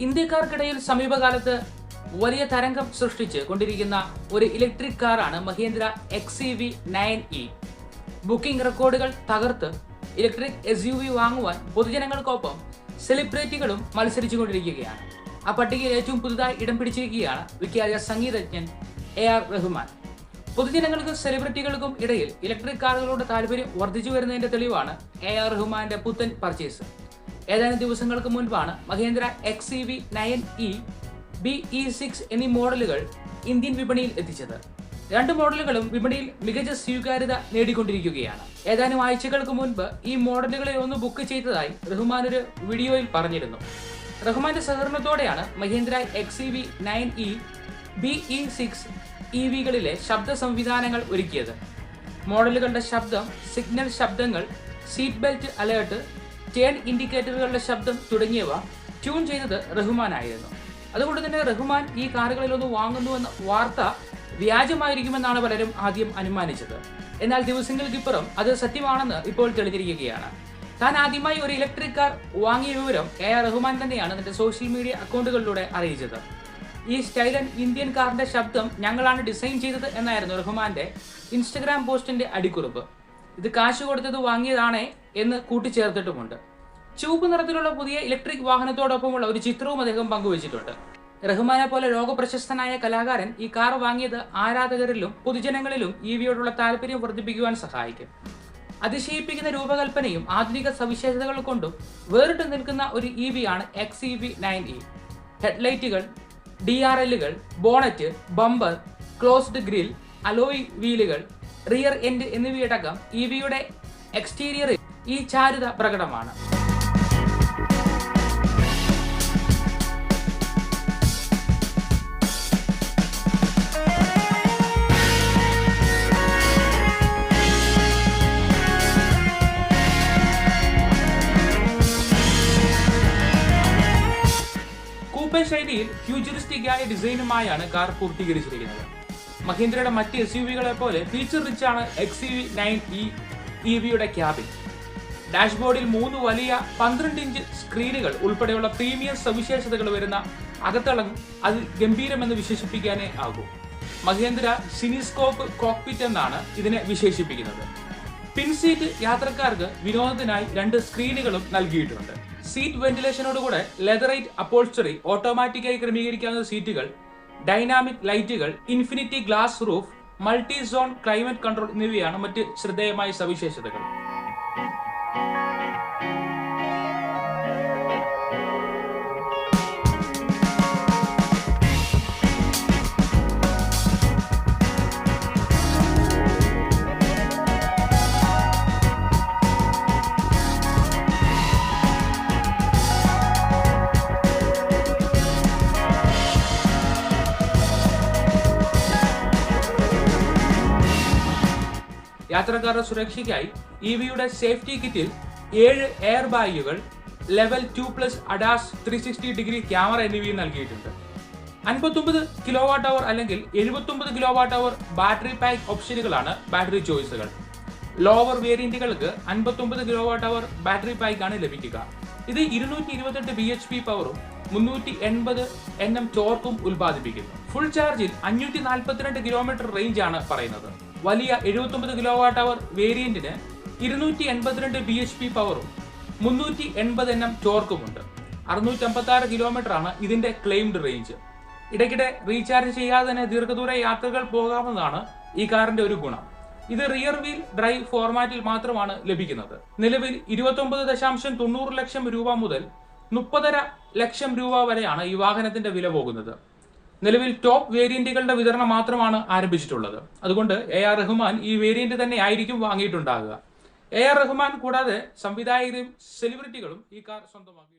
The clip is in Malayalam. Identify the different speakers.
Speaker 1: ഇന്ത്യക്കാർക്കിടയിൽ സമീപകാലത്ത് വലിയ തരംഗം സൃഷ്ടിച്ച് കൊണ്ടിരിക്കുന്ന ഒരു ഇലക്ട്രിക് കാറാണ് Mahindra X E V nine E. Booking റെക്കോർഡുകൾ തകർത്ത് ഇലക്ട്രിക് എസ് യു വി വാങ്ങുവാൻ പൊതുജനങ്ങൾക്കൊപ്പം സെലിബ്രിറ്റികളും മത്സരിച്ചുകൊണ്ടിരിക്കുകയാണ്. ആ പട്ടികയിൽ ഏറ്റവും പുതുതായി ഇടം പിടിച്ചിരിക്കുകയാണ് വിഖ്യാത സംഗീതജ്ഞൻ എ ആർ റഹ്മാൻ. പൊതുജനങ്ങൾക്കും സെലിബ്രിറ്റികൾക്കും ഇടയിൽ ഇലക്ട്രിക് കാറുകളോട് താല്പര്യം വർദ്ധിച്ചു വരുന്നതിന്റെ തെളിവാണ് എ ആർ റഹ്മാന്റെ പുത്തൻ പർച്ചേസ്. ഏതാനും ദിവസങ്ങൾക്ക് മുൻപാണ് Mahindra X E V nine E B E six എന്നീ മോഡലുകൾ ഇന്ത്യൻ വിപണിയിൽ എത്തിച്ചത്. രണ്ട് മോഡലുകളും വിപണിയിൽ മികച്ച സ്വീകാര്യത നേടിക്കൊണ്ടിരിക്കുകയാണ്. ഏതാനും ആഴ്ചകൾക്ക് മുൻപ് ഈ മോഡലുകളെ ഒന്ന് ബുക്ക് ചെയ്തതായി റഹ്മാൻ ഒരു വീഡിയോയിൽ പറഞ്ഞിരുന്നു. റഹ്മാന്റെ സഹകരണത്തോടെയാണ് Mahindra X E V nine E B E six E വികളിലെ ശബ്ദ സംവിധാനങ്ങൾ ഒരുക്കിയത്. മോഡലുകളുടെ ശബ്ദം സിഗ്നൽ ശബ്ദങ്ങൾ സീറ്റ് ബെൽറ്റ് അലേർട്ട് ടേൺ ഇൻഡിക്കേറ്ററുകളുടെ ശബ്ദം തുടങ്ങിയവ ട്യൂൺ ചെയ്തത് റഹ്മാനായിരുന്നു. അതുകൊണ്ട് തന്നെ റഹ്മാൻ ഈ കാറുകളിലൊന്ന് വാങ്ങുന്നുവെന്ന വാർത്ത വ്യാജമായിരിക്കുമെന്നാണ് പലരും ആദ്യം അനുമാനിച്ചത്. എന്നാൽ ദിവസങ്ങൾക്കിപ്പുറം അത് സത്യമാണെന്ന് ഇപ്പോൾ തെളിഞ്ഞിരിക്കുകയാണ്. താൻ ആദ്യമായി ഒരു ഇലക്ട്രിക് കാർ വാങ്ങിയ വിവരം എ ആർ റഹ്മാൻ തന്നെയാണ് തന്റെ സോഷ്യൽ മീഡിയ അക്കൗണ്ടുകളിലൂടെ അറിയിച്ചത്. ഈ സ്റ്റൈലൻ ഇന്ത്യൻ കാറിന്റെ ശബ്ദം ഞങ്ങളാണ് ഡിസൈൻ ചെയ്തത് എന്നായിരുന്നു റഹ്മാന്റെ ഇൻസ്റ്റഗ്രാം പോസ്റ്റിന്റെ അടിക്കുറിപ്പ്. ഇത് കാശ് കൊടുത്തത് വാങ്ങിയതാണേ എന്ന് കൂട്ടിച്ചേർത്തിട്ടുമുണ്ട്. ചുവപ്പ് നിറത്തിലുള്ള പുതിയ ഇലക്ട്രിക് വാഹനത്തോടൊപ്പമുള്ള ഒരു ചിത്രവും അദ്ദേഹം പങ്കുവച്ചിട്ടുണ്ട്. റഹ്മാനെ പോലെ ലോകപ്രശസ്തനായ കലാകാരൻ ഈ കാർ വാങ്ങിയത് ആരാധകരിലും പൊതുജനങ്ങളിലും ഇ വിയോടുള്ള താല്പര്യം വർദ്ധിപ്പിക്കുവാൻ സഹായിക്കും. അതിശയിപ്പിക്കുന്ന രൂപകൽപ്പനയും ആധുനിക സവിശേഷതകൾ കൊണ്ടും വേറിട്ട് നിൽക്കുന്ന ഒരു ഇ വി ആണ് X E V nine E ഹെഡ്ലൈറ്റുകൾ D R എല്ലുകൾ bonnet bumper closed grille alloy വീലുകൾ rear end എന്നിവയടക്കം ഇ വിയുടെ എക്സ്റ്റീരിയറിൽ ഈ ചാരുത പ്രകടമാണ്. ശൈലിയിൽ ഫ്യൂച്ചറിസ്റ്റിക് ആയ ഡിസൈനുമായാണ് കാർ പൂർത്തീകരിച്ചിരിക്കുന്നത്. മഹീന്ദ്രയുടെ മറ്റ് എസ് യു വികളെ പോലെ ഫീച്ചർ റിച്ച് ആണ് X U V nine E E വിയുടെ ക്യാബിൻ ഡാഷ്ബോർഡിൽ മൂന്ന് വലിയ പന്ത്രണ്ട് ഇഞ്ച് സ്ക്രീനുകൾ ഉൾപ്പെടെയുള്ള പ്രീമിയം സവിശേഷതകൾ വരുന്ന അകത്തളം അത് ഗംഭീരമെന്ന് വിശേഷിപ്പിക്കാനേ ആകൂ. മഹേന്ദ്ര സിനിസ്കോപ്പ് കോക്പിറ്റ് എന്നാണ് ഇതിനെ വിശേഷിപ്പിക്കുന്നത്. പിൻസീറ്റ് യാത്രക്കാർക്ക് വിനോദത്തിനായി രണ്ട് സ്ക്രീനുകളും നൽകിയിട്ടുണ്ട്. സീറ്റ് വെന്റിലേഷനോടുകൂടെ ലെതറൈറ്റ് അപ്പോൾസ്റ്ററി ഓട്ടോമാറ്റിക്കായി ക്രമീകരിക്കാവുന്ന സീറ്റുകൾ ഡൈനാമിക് ലൈറ്റുകൾ infinity glass roof multi zone climate control എന്നിവയാണ് മറ്റ് ശ്രദ്ധേയമായ സവിശേഷതകൾ. യാത്രക്കാരുടെ സുരക്ഷയ്ക്കായി ഇ വിയുടെ സേഫ്റ്റി കിറ്റിൽ ഏഴ് എയർ ബാഗുകൾ level two plus ADAS three sixty degree camera എന്നിവയും നൽകിയിട്ടുണ്ട്. അൻപത്തൊമ്പത് കിലോ വാട്ട് അവർ അല്ലെങ്കിൽ എഴുപത്തൊമ്പത് kilo watt hour battery pack ഓപ്ഷനുകളാണ് battery ചോയ്സുകൾ. ലോവർ വേരിയന്റുകൾക്ക് അൻപത്തൊമ്പത് kilo watt hour battery pack ആണ് ലഭിക്കുക. ഇത് ഇരുന്നൂറ്റി ഇരുപത്തെട്ട് ബി എച്ച് പി പവറും മുന്നൂറ്റി എൺപത് എൻ എം ടോർക്കും ഉൽപ്പാദിപ്പിക്കുന്നു ഫുൾ ചാർജിൽ അഞ്ഞൂറ്റി നാൽപ്പത്തിരണ്ട് കിലോമീറ്റർ റേഞ്ചാണ് പറയുന്നത്. വലിയ എഴുപത്തൊമ്പത് കിലോ വാട്ട് അവർ വേരിയന്റിന് ഇരുന്നൂറ്റി എൺപത്തിരണ്ട് ബി എച്ച് പി പവറും മുന്നൂറ്റി എൺപത് എൻ എം ടോർക്കുമുണ്ട് അറുന്നൂറ്റി അമ്പത്തി ആറ് കിലോമീറ്റർ ആണ് ഇതിന്റെ ക്ലെയിംഡ് റേഞ്ച് ഇടയ്ക്കിടെ റീചാർജ് ചെയ്യാതെ തന്നെ ദീർഘദൂര യാത്രകൾ പോകാവുന്നതാണ് ഈ കാറിന്റെ ഒരു ഗുണം. ഇത് റിയർ വീൽ ഡ്രൈവ് ഫോർമാറ്റിൽ മാത്രമാണ് ലഭിക്കുന്നത്. നിലവിൽ ഇരുപത്തൊമ്പത് ദശാംശം തൊണ്ണൂറ് ലക്ഷം രൂപ മുതൽ മുപ്പതര ലക്ഷം രൂപ വരെയാണ് ഈ വാഹനത്തിന്റെ വില പോകുന്നത്. നിലവിൽ ടോപ്പ് വേരിയന്റുകളുടെ വിതരണം മാത്രമാണ് ആരംഭിച്ചിട്ടുള്ളത്. അതുകൊണ്ട് എ ആർ റഹ്മാൻ ഈ വേരിയന്റ് തന്നെ ആയിരിക്കും വാങ്ങിയിട്ടുണ്ടാകുക. എ ആർ റഹ്മാൻ കൂടാതെ സംവിധായകരും സെലിബ്രിറ്റികളും ഈ കാർ സ്വന്തമാക്കി.